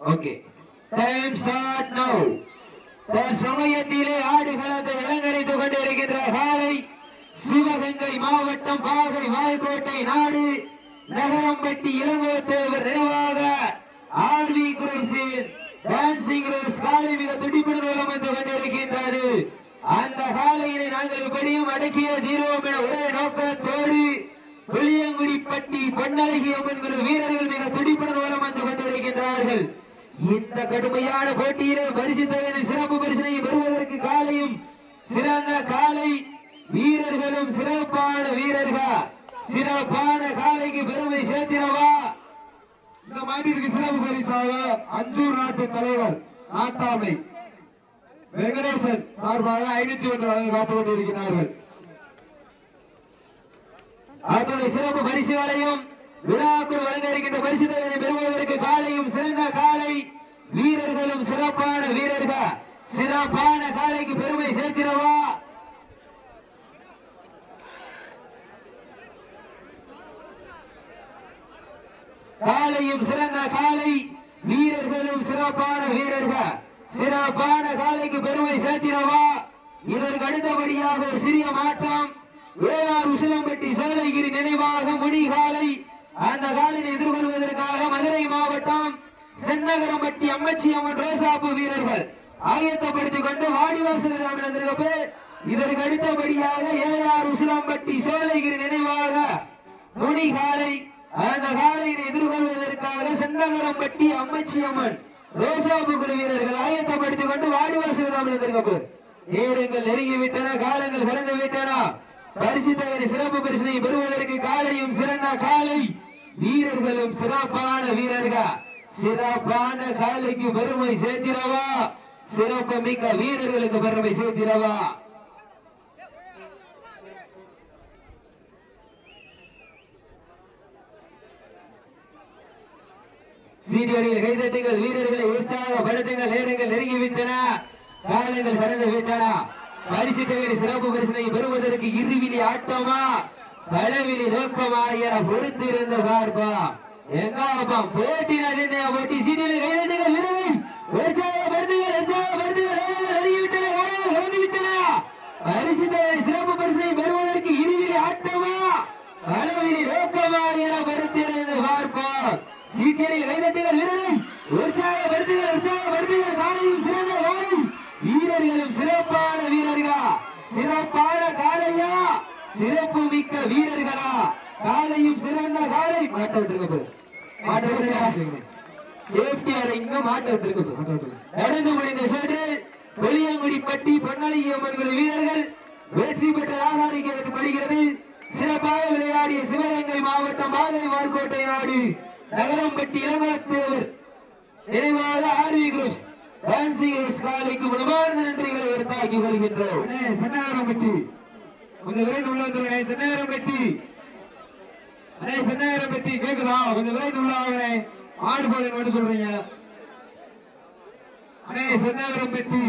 Okay time start now சமயத்திலே ஆடுகளத்தை அலங்கரித்துக் கொண்டிருக்கின்ற காலை சிவகங்கை மாவட்டம் பாகை வாய்க்கோட்டை நாடு நகரம்பட்டி இளங்கோத்தேவர் நினைவாக ஆர் வி குரேசின் டான்சிங் ரோஸ் காலை மிக துடிப்புடன் வலம் வந்து கொண்டிருக்கின்றது. அந்த காலையினை நாங்கள் இப்படியும் அடக்கிய தீர்வோம் என ஒரே நோக்கத்தோடு புளியங்குடிப்பட்டி பொன்னழகி அம்மன் வீரர்கள் மிக துடிப்புடன் வலம் வந்து கொண்டிருக்கின்றார்கள். இந்த கடுமையான போட்டியிலே பரிசு சிறப்பு பரிசினை பெறுவதற்கு காலையும் சிறந்த காலை வீரர்களும் சிறப்பான வீரர்கள். சிறப்பான காலைக்கு பெருமை சேர்த்தினவா இந்த மாட்டிற்கு சிறப்பு பரிசாக அஞ்சூர் நாட்டு தலைவர் நாட்டாமை வெங்கடேசன் சார்பாக ஐநூத்தி ஒன்று வழங்க காத்து கொண்டிருக்கிறார்கள் அத்துடைய சிறப்பு பரிசுகளையும் விழாக்குள் வழங்க இருக்கின்ற பரிசு பெறுவதற்கு காலையும் சிறந்த காலை வீரர்களும் சிறப்பான வீரர்கள் சிறப்பான காலைக்கு பெருமை சேர்க்கிறவா? காலையும் சிறந்த காலை வீரர்களும் சிறப்பான வீரர்கள் சிறப்பான காலைக்கு பெருமை சேர்த்தினவா இதற்கு அடுத்தபடியாக ஒரு சிறிய மாற்றம். வேளார் உசிலம்பட்டி சேலகிரி நினைவாக முடிகாலை. அந்த காலினை எதிர்கொள்ள சென்னகரம்பட்டி அம்மச்சி அம்மன் ரோசாப்பு வீரர்கள். ஆயத்தப்படுத்திக் கொண்டு வாடிவாசல் வந்திருக்கப்ப இதற்கு அடுத்தபடியாக ஏஆர் உசிலாம்பட்டி சோலைகிரி நினைவாக முடிகாலை அந்த காலையை எதிர்கொள்வதற்காக செந்தகரம்பட்டி அம்மச்சி அம்மன் ரோசாப்பு குழு வீரர்கள் ஆயத்தப்படுத்திக் கொண்டு வாடிவாசல் வந்திருக்கப்ப நேரங்கள் நெருங்கி விட்டன காலங்கள் கடந்து விட்டன பரிசு தகரி சிறப்பு பரிசனை பெறுவதற்கு காலையும் சிறந்த காலை. வீரர்களும் சிறப்பான வீரர்கள். சிறப்பான காலைக்கு பெருமை சேர்த்திடவா? சிறப்பு மிக்க வீரர்களுக்கு பெருமை சேர்த்திடவா? சீனியரில் கைதட்டுங்கள் வீரர்களை உற்சாகப்படுத்துங்கள் நேரங்கள் நெருங்கிவிட்டன. காலங்கள் கடந்து விட்டன. பரிசு தகுதி சிறப்பு பரிசனை பெறுவதற்கு இருவிழி ஆட்டமா பலவிலி நோக்கமா என பொறுத்திருந்து பார்ப்பா எங்கப்பா போட்டி நடந்த போட்டி. சீனியரில் கைதட்டுங்கள் வீரர்கள் விட்டன பரிசு தகுதி சிறப்பு பரிசை பெறுவதற்கு இருவிழி ஆட்டமா? பலவிழி நோக்கமா என பொறுத்திருந்து பார்ப்போம். சீக்கிரில் கைதட்டுங்கள் வீரர்கள் உற்சாகப்படுத்துங்கள் உற்சாகப்படுத்துங்கள் காலையும் சிறந்த காலை. வீரர்களும் சிறப்பான வீரர்களா? சிறப்பான காலையா? சிறப்பு மிக்க வீரர்களா? காலையும் சிறந்த காலை மாட்ட விட்டுருக்கு மாட்ட விட்டுருங்க சேஃப்டி இங்க மாட்ட விட்டுருக்கு நடந்து முடிந்த வெளியங்குடிப்பட்டி பொன்னழகி அம்மன் வீரர்கள் வெற்றி பெற்றதாக அறிவிக்கப்படுகிறது சிறப்பாக விளையாடிய சிவகங்கை மாவட்டம் மாதை வார்கோட்டை நாடு நகரம்பட்டி இளமரத்தேவர் நிறைவாக ஆர்வி குரூப்ஸ் டான்சிங் காலைக்கு மனமார்ந்த நன்றிகளை எடுத்தாக்கி கொள்கின்றோம். அண்ணே சென்னாகரம்பட்டி கொஞ்சம் விரைந்து உள்ள வந்துருங்க. அண்ணே பத்தி கேக்குதா? கொஞ்சம் விரைந்து உள்ள ஆடு போல மட்டும் சொல்றீங்க. அண்ணே பத்தி